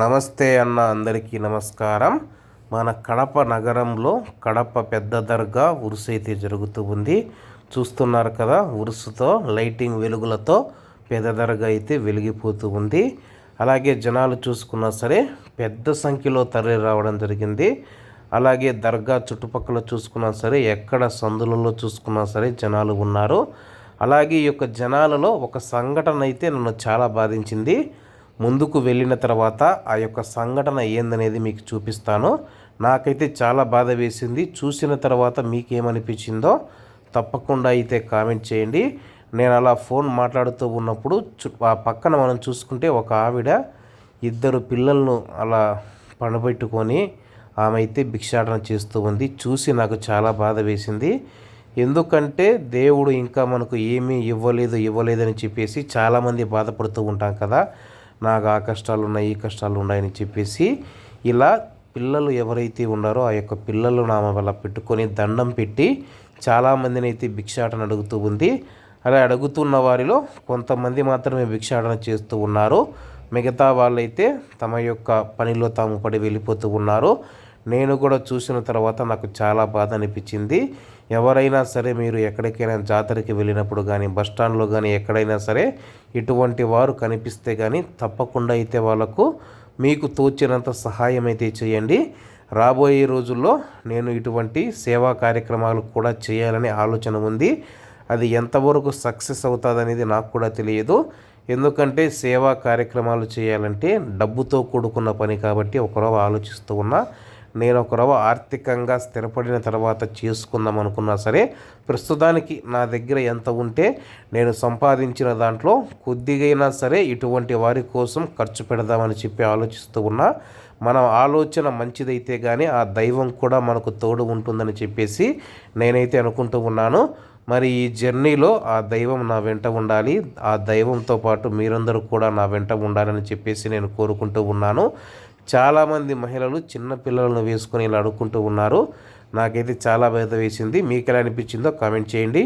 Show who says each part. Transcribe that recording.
Speaker 1: నమస్తే అన్న అందరికీ నమస్కారం. మన కడప నగరంలో కడప పెద్ద దర్గా ఉరుసు అయితే జరుగుతూ ఉంది. చూస్తున్నారు కదా ఉరుసుతో లైటింగ్ వెలుగులతో పెద్ద దర్గా అయితే వెలిగిపోతూ ఉంది. అలాగే జనాలు చూసుకున్నా సరే పెద్ద సంఖ్యలో తరలి రావడం జరిగింది. అలాగే దర్గా చుట్టుపక్కల చూసుకున్నా సరే ఎక్కడ సందులలో చూసుకున్నా సరే జనాలు ఉన్నారు. అలాగే ఈ యొక్క జనాలలో ఒక సంఘటన అయితే నన్ను చాలా బాధించింది. ముందుకు వెళ్ళిన తర్వాత ఆ యొక్క సంఘటన ఏందనేది మీకు చూపిస్తాను. నాకైతే చాలా బాధ వేసింది. చూసిన తర్వాత మీకేమనిపించిందో తప్పకుండా అయితే కామెంట్ చేయండి. నేను అలా ఫోన్ మాట్లాడుతూ ఉన్నప్పుడు చు ఆ పక్కన మనం చూసుకుంటే ఒక ఆవిడ ఇద్దరు పిల్లలను అలా పనిపెట్టుకొని ఆమె అయితే భిక్షాటన చేస్తూ ఉంది. చూసి నాకు చాలా బాధ వేసింది. ఎందుకంటే దేవుడు ఇంకా మనకు ఏమీ ఇవ్వలేదు ఇవ్వలేదని చెప్పేసి చాలామంది బాధపడుతూ ఉంటాం కదా. నాకు ఆ కష్టాలు ఉన్నాయి ఈ కష్టాలు ఉన్నాయని చెప్పేసి ఇలా పిల్లలు ఎవరైతే ఉన్నారో ఆ యొక్క పిల్లలు నామ వల్ల పెట్టుకొని దండం పెట్టి చాలామందిని అయితే భిక్షాటన అడుగుతూ ఉంది. అలా అడుగుతున్న వారిలో కొంతమంది మాత్రమే భిక్షాటన చేస్తూ ఉన్నారు. మిగతా వాళ్ళైతే తమ యొక్క పనిలో తాము పడి వెళ్ళిపోతూ ఉన్నారు. నేను కూడా చూసిన తర్వాత నాకు చాలా బాధ అనిపించింది. ఎవరైనా సరే మీరు ఎక్కడికైనా జాతరకి వెళ్ళినప్పుడు కానీ బస్ స్టాండ్లో కానీ ఎక్కడైనా సరే ఇటువంటి వారు కనిపిస్తే కానీ తప్పకుండా అయితే వాళ్ళకు మీకు తోచినంత సహాయం అయితే చేయండి. రాబోయే రోజుల్లో నేను ఇటువంటి సేవా కార్యక్రమాలు కూడా చేయాలనే ఆలోచన ఉంది. అది ఎంతవరకు సక్సెస్ అవుతుంది అనేది నాకు కూడా తెలియదు. ఎందుకంటే సేవా కార్యక్రమాలు చేయాలంటే డబ్బుతో కూడుకున్న పని కాబట్టి ఒకరో ఆలోచిస్తూ ఉన్నా. నేను ఒక రవ ఆర్థికంగా స్థిరపడిన తర్వాత చేసుకుందాం అనుకున్నా సరే ప్రస్తుతానికి నా దగ్గర ఎంత ఉంటే నేను సంపాదించిన దాంట్లో కొద్దిగైనా సరే ఇటువంటి వారి కోసం ఖర్చు పెడదామని చెప్పి ఆలోచిస్తూ ఉన్నా. మన ఆలోచన మంచిదైతే కానీ ఆ దైవం కూడా మనకు తోడు ఉంటుందని చెప్పేసి నేనైతే అనుకుంటూ ఉన్నాను. మరి ఈ జర్నీలో ఆ దైవం నా వెంట ఉండాలి. ఆ దైవంతో పాటు మీరందరూ కూడా నా వెంట ఉండాలని చెప్పేసి నేను కోరుకుంటూ ఉన్నాను. చాలామంది మహిళలు చిన్న పిల్లలను వేసుకొని ఇలా అడుక్కుంటూ ఉన్నారు. నాకైతే చాలా బాధ వేసింది మీకు ఎలా అనిపించిందో కామెంట్ చేయండి.